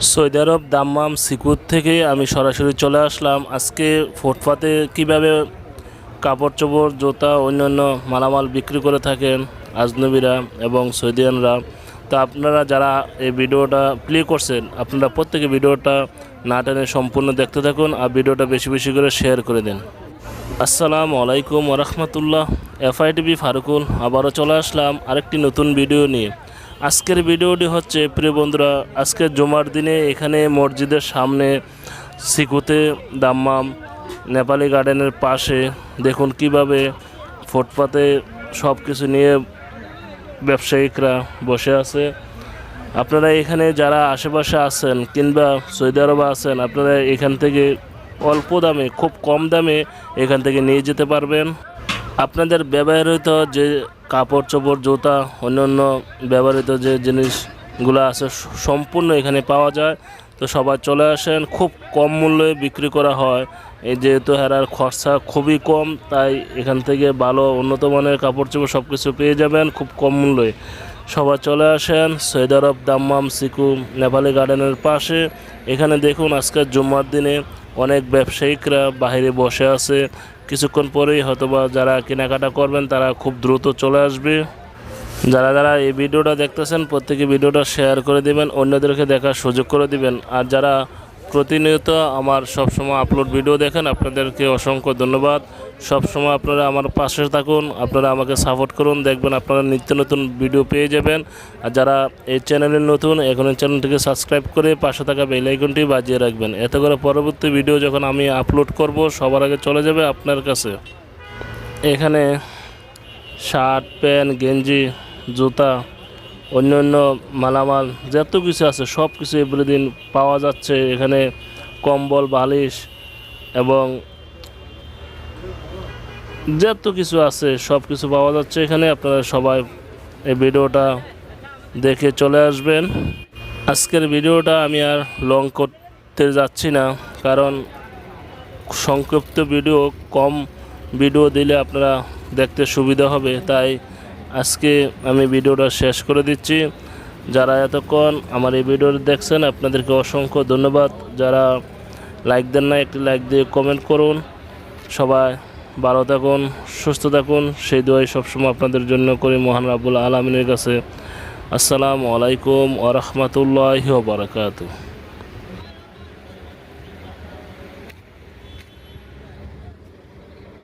Saudi আরব দাম্মাম সিকুর থেকে আমি সরাসরি চলে আসলাম। আজকে ফুটপাতে কীভাবে কাপড় চোপড়, জুতা, অন্যান্য মালামাল বিক্রি করে থাকেন আজনবীরা এবং সৌদিয়ানরা, তো আপনারা যারা এই ভিডিওটা প্লে করছেন, আপনারা প্রত্যেকে ভিডিওটা না টেনে সম্পূর্ণ দেখতে থাকুন আর ভিডিওটা বেশি বেশি করে শেয়ার করে দিন। আসসালামু আলাইকুম ওরহমতুল্লাহ এফআইটিভি ফারুকুল, আবারও চলে আসলাম আরেকটি নতুন ভিডিও নিয়ে। আজকের ভিডিওটি হচ্ছে, প্রিয় বন্ধুরা আজকের জমার দিনে এখানে মসজিদের সামনে সিকুতে দাম্মাম নেপালি গার্ডেনের পাশে দেখুন কীভাবে ফুটপাতে সব কিছু নিয়ে ব্যবসায়িকরা বসে আছে। আপনারা এখানে যারা আশেপাশে আছেন কিংবা সৌদি আরবে আছেন, আপনারা এখান থেকে অল্প দামে, খুব কম দামে এখান থেকে নিয়ে যেতে পারবেন। আপনাদের ব্যবহৃত যে কাপড় চোপড় জুতা, অন্যান্য ব্যবহৃত যে জিনিসগুলো আছে সম্পূর্ণ এখানে পাওয়া যায়। তো সবাই চলে আসেন, খুব কম মূল্যে বিক্রি করা হয়। এই যেহেতু হেরার খরচা খুবই কম, তাই এখান থেকে ভালো উন্নত মানের কাপড় চোপড় সব কিছু পেয়ে যাবেন খুব কম মূল্যে। সবাই চলে আসেন, সৈয়দ আরব দাম্মাম সিকু নেপালি গার্ডেনের পাশে। এখানে দেখুন আজকের জুম্মার দিনে অনেক ব্যবসায়িকরা বাইরে বসে আছে। কিছুক্ষণ পরেই হয়তোবা যারা কেনাকাটা করবেন, তারা খুব দ্রুত চলে আসবে। যারা যারা এই ভিডিওটা দেখতেছেন, প্রত্যেকে ভিডিওটা শেয়ার করে দিবেন, অন্যদেরকে দেখার সুযোগ করে দিবেন। আর যারা প্রতিনিয়ত আমার সব সময় আপলোড ভিডিও দেখেন। আপনাদেরকে অসংখ্য ধন্যবাদ। সব সময় আপনারা আমার পাশে থাকুন, আপনারা আমাকে সাপোর্ট করুন, দেখবেন আপনারা নিত্য নতুন ভিডিও পেয়ে যাবেন। আর যারা এই চ্যানেলে নতুন এখন এই চ্যানেলটিকে সাবস্ক্রাইব করে পাশে থাকা বেল আইকনটি বাজিয়ে রাখবেন। এতে করে পরবর্তী ভিডিও যখন আমি আপলোড করব, সবার আগে চলে যাবে আপনার কাছে। এখানে শার্ট প্যান্ট গেঞ্জি, জুতা অন্যান্য মালামাল, যত কিছু আছে সব কিছু এভরিদিন পাওয়া যাচ্ছে। এখানে কম্বল, বালিশ এবং যত কিছু আছে সব কিছু পাওয়া যাচ্ছে। এখানে আপনারা সবাই এই ভিডিওটা দেখে চলে আসবেন। আজকের ভিডিওটা আমি আর লং করতে যাচ্ছি না, কারণ সংক্ষিপ্ত ভিডিও, কম ভিডিও দিলে আপনারা দেখতে সুবিধা হবে। তাই আজকে আমি ভিডিওটা শেষ করে দিচ্ছি। যারা এতক্ষণ আমার এই ভিডিওটা দেখছেন, আপনাদেরকে অসংখ্য ধন্যবাদ। যারা লাইক দেন না একটি লাইক দিয়ে কমেন্ট করুন। সবাই ভালো থাকুন, সুস্থ থাকুন। সেই দোয়াই সবসময় আপনাদের জন্য করি মহান রাবুল আলমিনের কাছে। আসসালামু আলাইকুম ওরহমতুল্লাহ বারকাতু